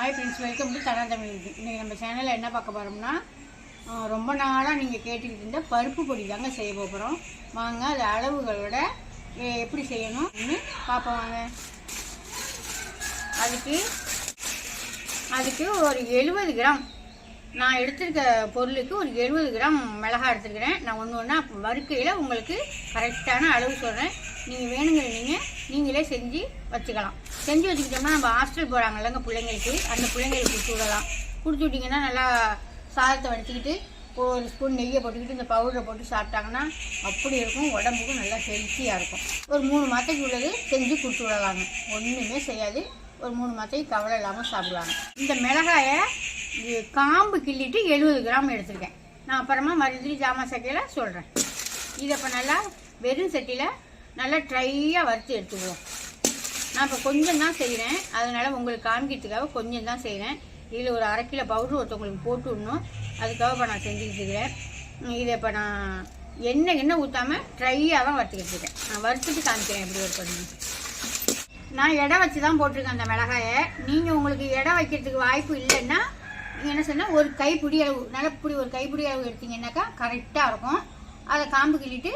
Hi friends welcome to Dhana Tamil இன்றைக்கி நம்ம சேனலில் என்ன பார்க்க போகிறோம்னா ரொம்ப நாளாக நீங்கள் கேட்டுக்கிட்டு இருந்த பருப்பு பொடி தாங்க செய்ய போகிறோம் வாங்க அது அளவுகளோட எப்படி செய்யணும்னு பார்ப்போம் வாங்க. அதுக்கு அதுக்கு ஒரு எழுபது கிராம் நான் எடுத்திருக்க பொருளுக்கு ஒரு எழுபது கிராம் மிளகா எடுத்துருக்கிறேன். நான் ஒன்று ஒன்றா வறுக்கையில் உங்களுக்கு கரெக்டான அளவு சொல்கிறேன் நீங்கள் வேணுங்கிற நீங்கள் நீங்களே செஞ்சு வச்சுக்கலாம். செஞ்சு வச்சுக்கிட்டோம்னா நம்ம ஹாஸ்டல் போகிறாங்கல்லங்க பிள்ளைங்களுக்கு அந்த பிள்ளைங்களுக்கு கொடுத்து விடலாம். கொடுத்து விட்டிங்கன்னா நல்லா சாதத்தை வடிச்சுக்கிட்டு ஒரு ஸ்பூன் நெய்யை போட்டுக்கிட்டு இந்த பவுடரை போட்டு சாப்பிட்டாங்கன்னா அப்படி இருக்கும் உடம்புக்கும் நல்லா ஹெல்த்தியாக இருக்கும். ஒரு மூணு மாதத்துக்கு உள்ளது செஞ்சு கொடுத்து விடலாங்க. ஒன்றுமே செய்யாது. ஒரு மூணு மாதத்துக்கு கவலை இல்லாமல் சாப்பிடுவாங்க இந்த மிளகாயை காம்பு கிள்ளிட்டு எழுபது கிராம் எடுத்திருக்கேன். நான் அப்புறமா மறுபடியும் ஜாமான் சட்டையில் சொல்கிறேன் இதை இப்போ நல்லா வெறும் சட்டியில் நல்லா ட்ரையாக வறுத்து எடுத்துக்குவோம். நான் இப்போ கொஞ்சம் தான் செய்கிறேன் அதனால் உங்களுக்கு காமிக்கிறதுக்காக கொஞ்சம் தான் செய்கிறேன் இதில் ஒரு அரை கிலோ பவுட்ரு ஒருத்தவங்களுக்கு போட்டு விடணும். அதுக்காக இப்போ நான் செஞ்சுக்கிட்டு இருக்கிறேன். இதை இப்போ நான் எண்ணெய் எண்ணெய் ஊற்றாமல் ட்ரையாக தான் வறுத்துக்கிட்டு இருக்கேன். நான் வறுத்துட்டு காமிக்கிறேன் எப்படி ஒரு பண்ணி நான் எடை வச்சு தான் போட்டிருக்கேன் அந்த மிளகாயை. நீங்கள் உங்களுக்கு எடை வைக்கிறதுக்கு வாய்ப்பு இல்லைன்னா நீங்கள் என்ன சொன்னால் ஒரு கைப்பிடி அளவு நிலப்பிடி ஒரு கைப்பிடி அளவு எடுத்தீங்கன்னாக்கா கரெக்டாக இருக்கும். அதை காம்பு கிள்ளிட்டு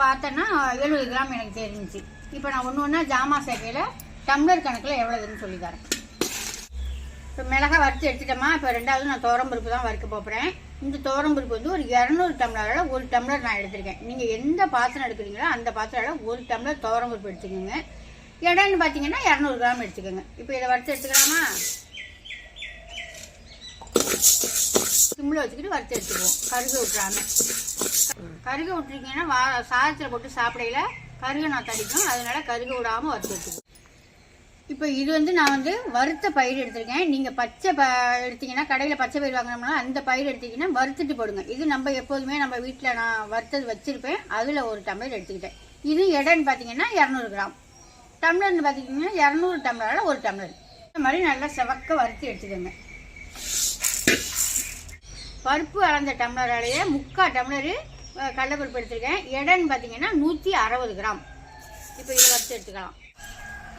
பார்த்தோன்னா எழுபது கிராம் எனக்கு தெரிஞ்சிச்சு. இப்போ நான் ஒன்று ஒன்றா ஜாமான் சேர்க்கையில் டம்ளர் கணக்கில் எவ்வளோதுன்னு சொல்லி தரேன். இப்போ மிளகாய் வறுத்து எடுத்துட்டோமா இப்போ ரெண்டாவது நான் தோரம்பருப்பு தான் வறுக்க போகிறேன் இந்த தோரம்பருப்பு வந்து ஒரு இரநூறு டம்ளரில் ஒரு டம்ளர் நான் எடுத்திருக்கேன். நீங்கள் எந்த பாத்திரம் எடுக்கிறீங்களோ அந்த பாத்திரம் ஒரு டம்ளர் தோரம்பருப்பு எடுத்துக்கோங்க. இடம்னு பார்த்தீங்கன்னா இரநூறு கிராம் எடுத்துக்கோங்க. இப்போ இதை வறுத்து எடுத்துக்கலாமா? சிம்மில் வச்சுக்கிட்டு வறுத்து எடுத்துக்குவோம். கருகை விட்டுறாம கருக விட்டுருக்கீங்கன்னா வா சாதத்தில் போட்டு சாப்பிடையில கருக நான் தடிக்கும் அதனால் கருக விடாமல் வறுத்து எடுத்துக்குவோம் இப்போ இது வந்து நான் வந்து வறுத்த பயிர் எடுத்திருக்கேன். நீங்கள் பச்சை ப எடுத்தீங்கன்னா கடையில் பச்சை பயிர் வாங்கினோம்னா அந்த பயிர் எடுத்தீங்கன்னா வறுத்துட்டு போடுங்க. இது நம்ம எப்போதுமே நம்ம வீட்டில் நான் வறுத்தது வச்சுருப்பேன். அதில் ஒரு டம்ளர் எடுத்துக்கிட்டேன். இது எடைன்னு பார்த்தீங்கன்னா இரநூறு கிராம். டம்ளர்னு பார்த்தீங்கன்னா இரநூறு டம்ளரால் ஒரு டம்ளர். இந்த மாதிரி நல்லா செவக்க வறுத்து எடுத்துக்கோங்க. பருப்பு அளந்த டம்ளராலேயே முக்கால் டம்ளரு கடலைப்பருப்பு எடுத்துருக்கேன். எடைன்னு பார்த்தீங்கன்னா நூற்றி அறுபது கிராம். இப்போ இதை வறுத்து எடுத்துக்கலாம்.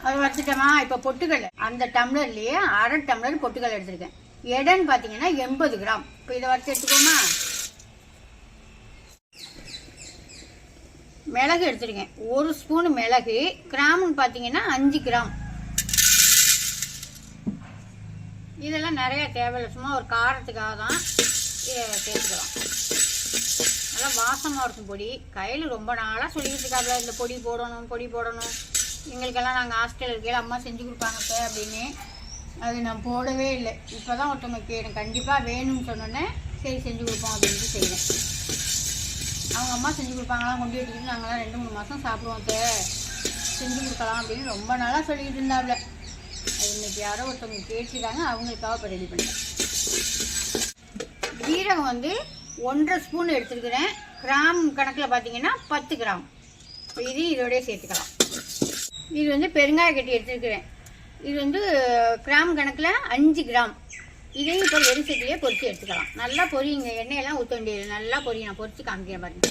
அது வறுத்துட்டோமா? இப்போ பொட்டுக்கடலை. அந்த டம்ளர்லேயே அரை டம்ளர் பொட்டுக்கடலை எடுத்திருக்கேன். எடைன்னு பார்த்தீங்கன்னா எண்பது கிராம். இப்போ இதை வறுத்து எடுத்துக்கோமா? மிளகு எடுத்துருக்கேன். ஒரு ஸ்பூன் மிளகு. கிராம்னு பார்த்தீங்கன்னா அஞ்சு கிராம். இதெல்லாம் நிறைய தேவையில்லை. சும்மா ஒரு காரத்துக்காக தான் இதை சேர்த்துக்கலாம். நல்லா வாசமாக இருக்கும் பொடி. கையில் ரொம்ப நாளாக சொல்லிக்கிட்டு இருக்காப்புல இந்த பொடி போடணும் பொடி போடணும். எங்களுக்கெல்லாம் நாங்கள் ஹாஸ்டலில் இருக்கையில் அம்மா செஞ்சு கொடுப்பாங்க சார் அப்படின்னு. அது நான் போடவே இல்லை. இப்போ தான் ஒருத்தவங்க கேட்டேன் கண்டிப்பாக வேணும்னு சொன்னோன்னே சரி செஞ்சு கொடுப்போம் அப்படின்ட்டு செய்வேன் அவங்க அம்மா செஞ்சு கொடுப்பாங்களாம் கொண்டு வச்சுக்கிட்டு நாங்களாம் ரெண்டு மூணு மாதம் சாப்பிடுவோம் சார் செஞ்சு கொடுக்கலாம் அப்படின்னு ரொம்ப நாளாக சொல்லிக்கிட்டு இருந்தாப்புல அது இன்றைக்கி யாரோ ஒருத்தவங்க கேட்டுருக்காங்க அவங்களுக்காக இப்போ ரெடி பண்ணேன் ஜீரகம் வந்து ஒன்றரை ஸ்பூன் எடுத்துருக்கிறேன். கிராம் கணக்கில் பார்த்தீங்கன்னா பத்து கிராம். இது இதோடய சேர்த்துக்கலாம். இது வந்து பெருங்காய கட்டி எடுத்துருக்கிறேன். இது வந்து கிராம் கணக்கில் அஞ்சு கிராம். இதையும் இப்போ வெறும் சட்டிலே எடுத்துக்கலாம். நல்லா பொரியுங்க. எண்ணெயெல்லாம் ஊற்ற வேண்டியது. நல்லா பொரியும். நான் பொறித்து காமிக்கிறேன் பாருங்க.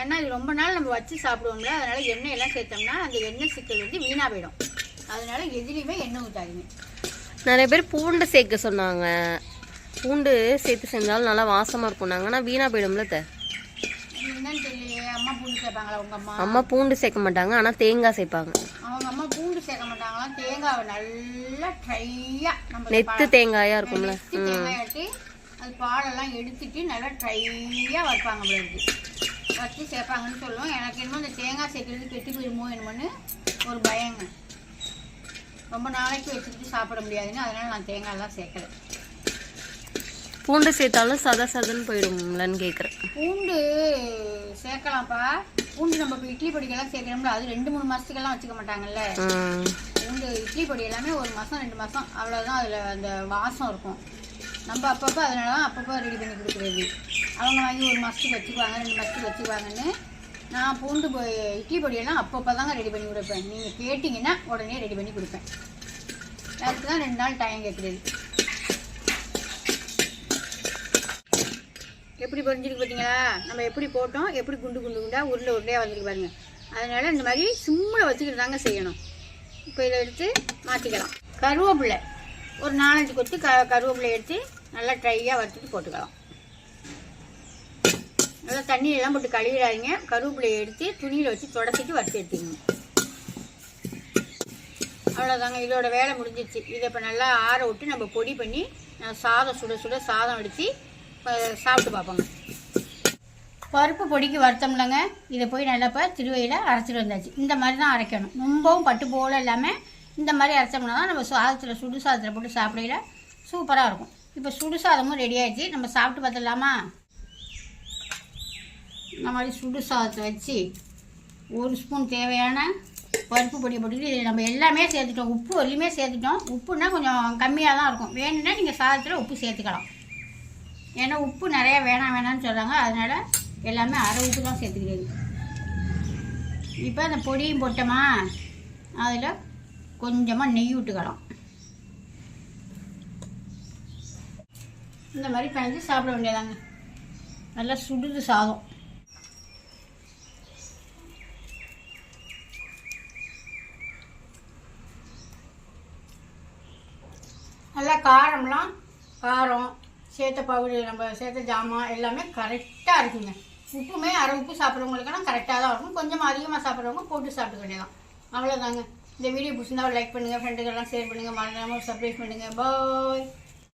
ஏன்னா இது ரொம்ப நாள் நம்ம வச்சு சாப்பிடுவோம்ல. அதனால் எண்ணெயெல்லாம் சேர்த்தோம்னா அந்த எண்ணெய் சிக்கல் வந்து வீணாக போயிடும். அதனால் எதுலேயுமே எண்ணெய் ஊற்றாதீங்க நிறைய பேர் பூண்டு சேர்க்க சொன்னாங்க. பூண்டு சேர்த்து செஞ்சாலும் நல்லா வாசமா இருக்கும். நாங்க ஆனால் வீணா போயிடும்ல த அம்மா பூண்டு சேர்ப்பாங்களா உங்க அம்மா? அம்மா பூண்டு சேர்க்க மாட்டாங்க ஆனால் தேங்காய் சேர்ப்பாங்க. அவங்க அம்மா பூண்டு சேர்க்க மாட்டாங்களாம் தேங்காவை நல்லா ட்ரையா நம்ம நெத்து தேங்காயா இருக்கும்ல. அது பாலெல்லாம் எடுத்துட்டு நல்லா ட்ரையா வைப்பாங்க போல இருக்கு. வச்சு சேர்ப்பாங்கன்னு சொல்லுவோம். எனக்கு என்னமோ இந்த தேங்காய் சேர்க்கறது கெட்டு போயிருமோ என்னமோன்னு ஒரு பயங்க. ரொம்ப நாளைக்கு வச்சுக்கிட்டு சாப்பிட முடியாதுன்னு அதனால நான் தேங்காய்லாம் சேர்க்கல. பூண்டு சேர்த்தாலும் சத சதன்னு போயிடும்லன்னு கேட்குறேன் பூண்டு சேர்க்கலாம்ப்பா. பூண்டு நம்ம இப்போ இட்லி பொடிக்கெல்லாம் சேர்க்கணும்ல அது ரெண்டு மூணு மாதத்துக்கெல்லாம் வச்சுக்க மாட்டாங்கல்ல. பூண்டு இட்லி பொடி எல்லாமே ஒரு மாதம் ரெண்டு மாதம் அவ்வளோதான் அதில் அந்த வாசம் இருக்கும். நம்ம அப்பப்போ அதனால தான் அப்பப்போ ரெடி பண்ணி கொடுக்குறது. அவங்க வாங்கி ஒரு மாதத்துக்கு வச்சுக்குவாங்க ரெண்டு மாதத்துக்கு வச்சுக்குவாங்கன்னு நான் பூண்டு பொ இட்லி பொடியெல்லாம் அப்பப்போ தாங்க ரெடி பண்ணி கொடுப்பேன். நீங்கள் கேட்டிங்கன்னா உடனே ரெடி பண்ணி கொடுப்பேன். அதுக்கு தான் ரெண்டு நாள் டைம் கேட்குறது எப்படி பொரிஞ்சிருக்கு பார்த்தீங்களா? நம்ம எப்படி போட்டோம் எப்படி குண்டு குண்டு குண்டாக உருளை உருளையாக வந்திருக்கு பாருங்கள் அதனால் இந்த மாதிரி சிம்மில் வச்சுக்கிட்டு தாங்க செய்யணும். இப்போ இதை எடுத்து மாற்றிக்கலாம் கருவேப்பிலை. ஒரு நாலஞ்சு கொத்து க கருவேப்பிலை எடுத்து நல்லா ட்ரையாக வறுத்துட்டு போட்டுக்கலாம். நல்லா தண்ணியெல்லாம் போட்டு கழுவிடாதீங்க. கருவேப்பிலையை எடுத்து துணியில் வச்சு தொடச்சிட்டு வறுத்து எடுத்துக்கணும். அவ்வளோதாங்க இதோட வேலை முடிஞ்சிச்சு இதை இப்போ நல்லா ஆற விட்டு நம்ம பொடி பண்ணி சாதம் சுட சுட சாதம் எடுத்து சாப்பிட்டு பார்ப்போங்க. பருப்பு பொடிக்கு வறுத்தோம்லங்க இதை போய் நல்லா இப்போ திருவையில் அரைச்சிட்டு வந்தாச்சு. இந்த மாதிரி தான் அரைக்கணும். ரொம்பவும் பட்டு போல இல்லாமல் இந்த மாதிரி அரைச்சோம்னா தான் நம்ம சாதத்தில் சுடு சாதத்தில் போட்டு சாப்பிடையில சூப்பராக இருக்கும். இப்போ சுடு சாதமும் ரெடி ஆகிடுச்சு நம்ம சாப்பிட்டு பார்த்துடலாமா? இந்த மாதிரி சுடு சாதத்தை வச்சு ஒரு ஸ்பூன் தேவையான பருப்பு பொடி போட்டுக்கிட்டு இதில் நம்ம எல்லாமே சேர்த்துட்டோம். உப்பு வரலையுமே சேர்த்துட்டோம். உப்புன்னா கொஞ்சம் கம்மியாக தான் இருக்கும். வேணும்னா நீங்கள் சாதத்தில் உப்பு சேர்த்துக்கலாம். ஏன்னா உப்பு நிறைய வேணாம் வேணாம்னு சொல்கிறாங்க அதனால் எல்லாமே அரை உப்பு தான் சேர்த்துக்கிறது இப்போ அந்த பொடியும் போட்டோமா? அதில் கொஞ்சமாக நெய் விட்டுக்கலாம் இந்த மாதிரி பிணைஞ்சு சாப்பிட வேண்டியதாங்க. நல்லா சுடுது சாதம். நல்லா காரம்லாம் காரம் சேர்த்த பவுடர் நம்ம சேர்த்த ஜாமான் எல்லாமே கரெக்டாக இருக்குங்க. உப்புமே அரை உப்பு சாப்பிட்றவங்களுக்கெல்லாம் கரெக்டாக தான் இருக்கும். கொஞ்சம் அதிகமாக சாப்பிட்றவங்க போட்டு சாப்பிட வேண்டியதான் அவ்வளோதாங்க இந்த வீடியோ பிடிச்சிருந்தா லைக் பண்ணுங்கள் ஃப்ரெண்டுக்கெல்லாம் ஷேர் பண்ணுங்கள் மறந்துடாமல் சப்ஸ்கிரைப் பண்ணுங்கள் பாய்